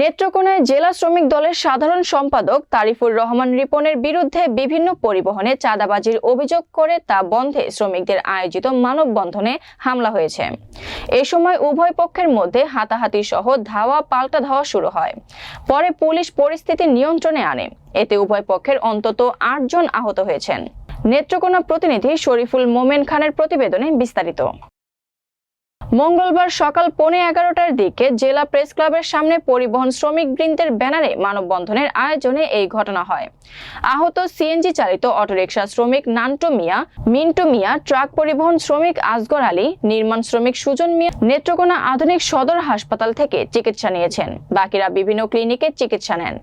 নেত্রকোনায় জেলা শ্রমিক দলের সাধারণ সম্পাদক তারিফুর রহমান রিপনের বিরুদ্ধে বিভিন্ন পরিবহনে চাঁদাবাজির অভিযোগ করে তা বন্ধে শ্রমিকদের আয়োজিত মানববন্ধনে হামলা হয়েছে। এ সময় উভয় পক্ষের মধ্যে হাতাহাতি সহ ধাওয়া পাল্টা ধাওয়া শুরু হয়। পরে পুলিশ পরিস্থিতি নিয়ন্ত্রণে আনে। এতে উভয় পক্ষের অন্তত আটজন আহত হয়েছেন। নেত্রকোনা প্রতিনিধি শরীফুল মোমেন খানের প্রতিবেদনে বিস্তারিত। মঙ্গলবার সকাল পৌনে এগারোটার দিকে জেলা প্রেস ক্লাবের সামনে পরিবহন শ্রমিক বৃন্দের ব্যানারে মানববন্ধনের আয়োজনে এই ঘটনা হয়। আহত সিএনজি চালিত অটোরিকশা শ্রমিক নান্টু মিয়া, মিন্টু মিয়া, ট্রাক পরিবহন শ্রমিক আসগর আলী, নির্মাণ শ্রমিক সুজন মিয়া, নেত্রকোনা আধুনিক সদর হাসপাতাল থেকে চিকিৎসা নিয়েছেন। বাকিরা বিভিন্ন ক্লিনিকে চিকিৎসা নেন।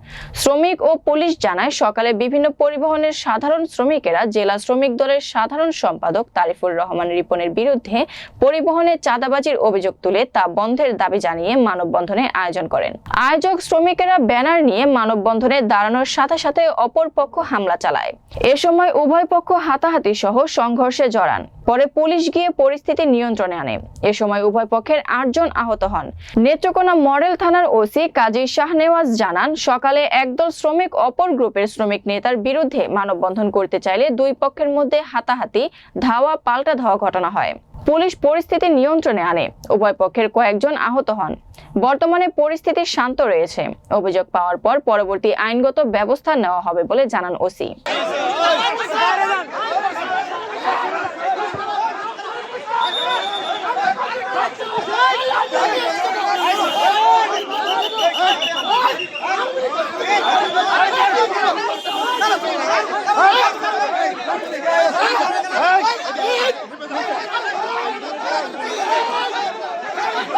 শ্রমিক ও পুলিশ জানায়, সকালে বিভিন্ন পরিবহনের সাধারণ শ্রমিকেরা জেলা শ্রমিক দলের সাধারণ সম্পাদক তারিফুর রহমান রিপনের বিরুদ্ধে পরিবহনে চাঁদাবাজির অভিযোগ তুলে তা বন্ধের দাবি জানিয়ে মানববন্ধনের আয়োজন করেন। আয়োজক শ্রমিকেরা ব্যানার নিয়ে মানববন্ধনে দাঁড়ানোর সাথে সাথে অপর পক্ষ হামলা চালায়। এ সময় উভয় পক্ষ হাতাহাতি সহ সংঘর্ষে জড়ান। পরে পুলিশ গিয়ে পরিস্থিতি নিয়ন্ত্রণে আনে। এ সময় উভয় পক্ষের আটজন আহত হন। নেত্রকোনা মডেল থানার ওসি কাজী শাহনেওয়াজ জানান, সকালে একদল শ্রমিক অপর গ্রুপের শ্রমিক নেতার বিরুদ্ধে মানববন্ধন করতে চাইলে দুই পক্ষের মধ্যে হাতাহাতি, ধাওয়া, পাল্টা ধাওয়া ঘটনা হয়। পুলিশ পরিস্থিতি নিয়ন্ত্রণে আনে। উভয় পক্ষের কয়েকজন আহত হন। বর্তমানে পরিস্থিতি শান্ত রয়েছে। অভিযোগ পাওয়ার পর পরবর্তী আইনগত ব্যবস্থা নেওয়া হবে বলে জানান ওসি।